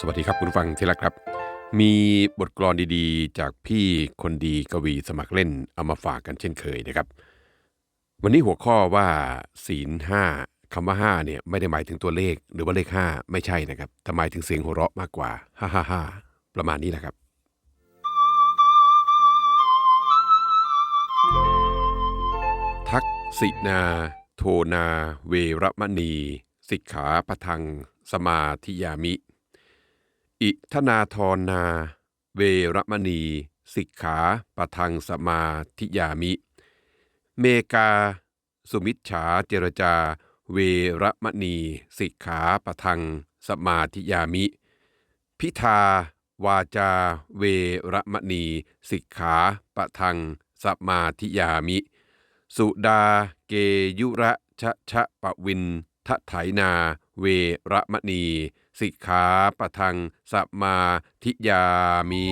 สวัสดีครับคุณฟังที่รักครับ มีบทกลอนดีๆ จากพี่คนดีกวีสมัครเล่นเอามาฝากกันเช่นเคยนะครับ วันนี้หัวข้อว่าศีลห้าคำว่าห้าเนี่ยไม่ได้หมายถึงตัวเลขหรือว่าเลขห้าไม่ใช่นะครับแต่หมายถึงเสียงหัวเราะมากกว่าฮ่าฮ่าฮ่าประมาณนี้แหละครับ ทักษินา โทนา เวรมณี สิกขาปทัง สมาธิยามิ อิทนาทรนา เวรมณี สิกขาปะทังสมาธิยามิ เมกา สุมิชฉาเจรจา เวรมณี สิกขาปะทังสมาธิยามิ พิธาวาจา เวรมณี สิกขาปะทังสมาธิยามิ สุดาเกยุระชะชะปะวินทะไถนา เวระมณี สิกขาปะทังสมาธิยามิ